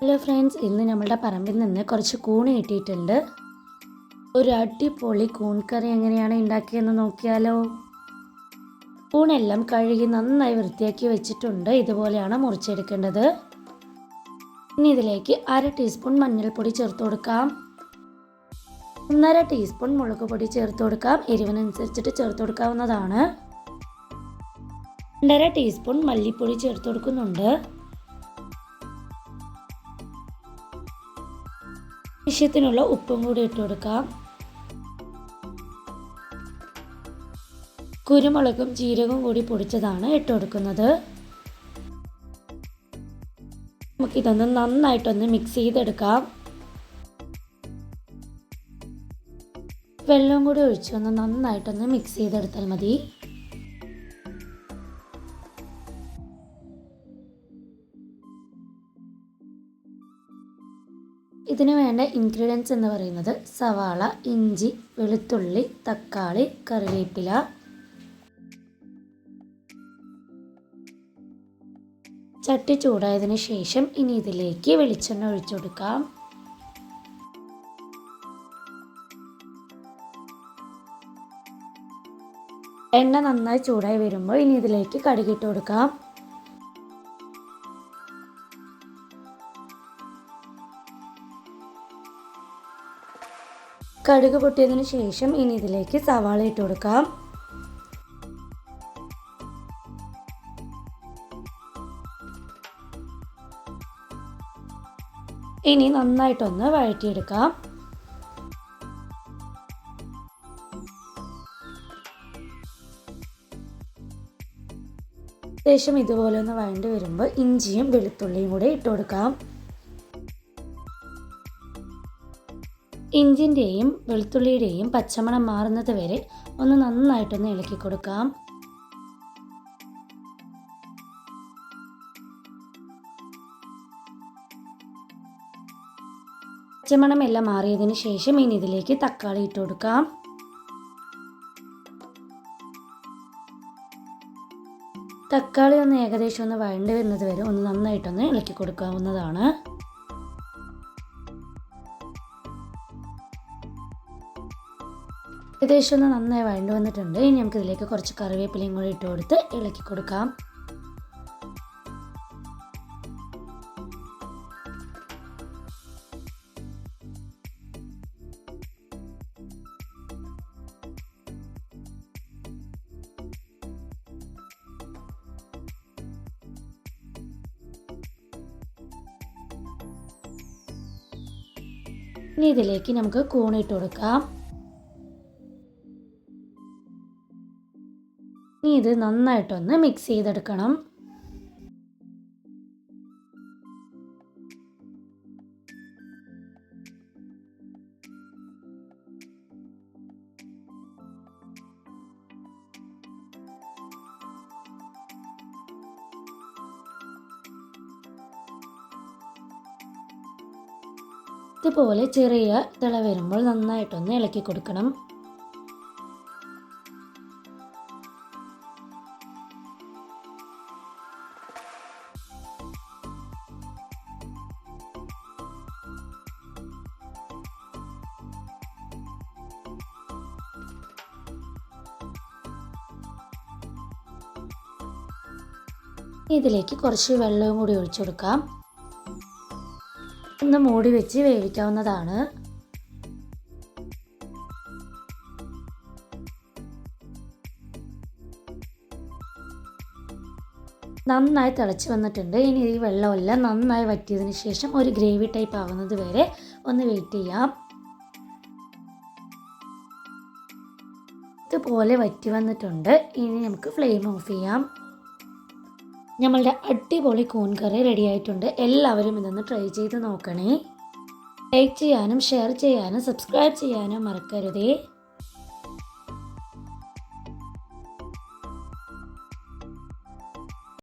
Hello friends ഇന്ന് നമ്മളുടെ പറമ്പിൽ നിന്ന് കുറച്ച് കൂണ് കിട്ടിയിട്ടുണ്ട്. ഒരു അടിപൊളി കൂൺ കറി എങ്ങനെയാണ് ഉണ്ടാക്കിയെന്ന് നോക്കിയാലോ? കൂണെല്ലാം കഴുകി നന്നായി വൃത്തിയാക്കി വെച്ചിട്ടുണ്ട്. ഇതുപോലെയാണ് മുറിച്ചെടുക്കേണ്ടത്. ഇനി ഇതിലേക്ക് അര ടീസ്പൂൺ മഞ്ഞൾപ്പൊടി ചേർത്ത് കൊടുക്കാം. ഒന്നര ടീസ്പൂൺ മുളക് പൊടി ചേർത്ത് കൊടുക്കാം. എരിവിനനുസരിച്ചിട്ട് ചേർത്ത് കൊടുക്കാവുന്നതാണ്. രണ്ടര ടീസ്പൂൺ മല്ലിപ്പൊടി ചേർത്ത് കൊടുക്കുന്നുണ്ട്. ആവശ്യത്തിനുള്ള ഉപ്പും കൂടി ഇട്ട് കൊടുക്കാം. കുരുമുളകും ജീരകവും കൂടി പൊടിച്ചതാണ് ഇട്ട് കൊടുക്കുന്നത്. നമുക്കിതൊന്ന് നന്നായിട്ടൊന്ന് മിക്സ് ചെയ്തെടുക്കാം. വെള്ളവും കൂടി ഒഴിച്ചൊന്ന് നന്നായിട്ടൊന്ന് മിക്സ് ചെയ്തെടുത്താൽ മതി. ഇതിന് വേണ്ട ഇൻഗ്രീഡിയൻസ് എന്ന് പറയുന്നത് സവാള ഇഞ്ചി വെളുത്തുള്ളി തക്കാളി കറിവേപ്പില. ചട്ടി ചൂടായതിനു ശേഷം ഇനി ഇതിലേക്ക് വെളിച്ചെണ്ണ ഒഴിച്ചു കൊടുക്കാം. എണ്ണ നന്നായി ചൂടായി വരുമ്പോൾ ഇനി ഇതിലേക്ക് കടുകിട്ട് കൊടുക്കാം. കടുക് പൊട്ടിയതിനു ശേഷം ഇനി ഇതിലേക്ക് സവാള ഇട്ട് കൊടുക്കാം. ഇനി നന്നായിട്ടൊന്ന് വഴറ്റിയെടുക്കാം. ശേഷം ഇതുപോലെ ഒന്ന് വഴണ്ടി വരുമ്പോൾ ഇഞ്ചിയും വെളുത്തുള്ളിയും കൂടെ ഇട്ട് കൊടുക്കാം. ഇഞ്ചിന്റെയും വെളുത്തുള്ളിയുടെയും പച്ചമണം മാറുന്നത് വരെ ഒന്ന് നന്നായിട്ടൊന്ന് ഇളക്കി കൊടുക്കാം. പച്ചമണം എല്ലാം മാറിയതിന് ശേഷം ഇനി ഇതിലേക്ക് തക്കാളി ഇട്ട് കൊടുക്കാം. തക്കാളി ഒന്ന് ഏകദേശം ഒന്ന് വഴണ്ടി വരുന്നത് വരെ ഒന്ന് നന്നായിട്ടൊന്ന് ഇളക്കി കൊടുക്കാവുന്നതാണ്. ഏകദേശം ഒന്ന് നന്നായി വഴണ്ടു വന്നിട്ടുണ്ട്. ഇനി നമുക്ക് ഇതിലേക്ക് കുറച്ച് കറിവേപ്പിലയും കൂടി ഇട്ട് കൊടുത്ത് ഇളക്കി കൊടുക്കാം. ഇനി ഇതിലേക്ക് നമുക്ക് കൂണിട്ട് കൊടുക്കാം. ഇനി ഇത് നന്നായിട്ടൊന്ന് മിക്സ് ചെയ്തെടുക്കണം. ഇതുപോലെ ചെറിയ തിള വരുമ്പോൾ നന്നായിട്ടൊന്ന് ഇളക്കി കൊടുക്കണം. ഇതിലേക്ക് കുറച്ച് വെള്ളവും കൂടി ഒഴിച്ചു കൊടുക്കാം. ഒന്ന് മൂടി വെച്ച് വേവിക്കാവുന്നതാണ്. നന്നായി തിളച്ച് വന്നിട്ടുണ്ട്. ഇനി ഈ വെള്ളമെല്ലാം നന്നായി വറ്റിയതിന് ശേഷം ഒരു ഗ്രേവി ടൈപ്പ് ആവുന്നത് വരെ ഒന്ന് വെയിറ്റ് ചെയ്യാം. ഇതുപോലെ വറ്റി വന്നിട്ടുണ്ട്. ഇനി നമുക്ക് ഫ്ലെയിം ഓഫ് ചെയ്യാം. നമ്മളുടെ അടിപൊളി കോൺ കറി റെഡി ആയിട്ടുണ്ട്. എല്ലാവരും ഇതൊന്ന് ട്രൈ ചെയ്ത് നോക്കണേ. ലൈക്ക് ചെയ്യാനും ഷെയർ ചെയ്യാനും സബ്സ്ക്രൈബ് ചെയ്യാനും മറക്കരുതേ.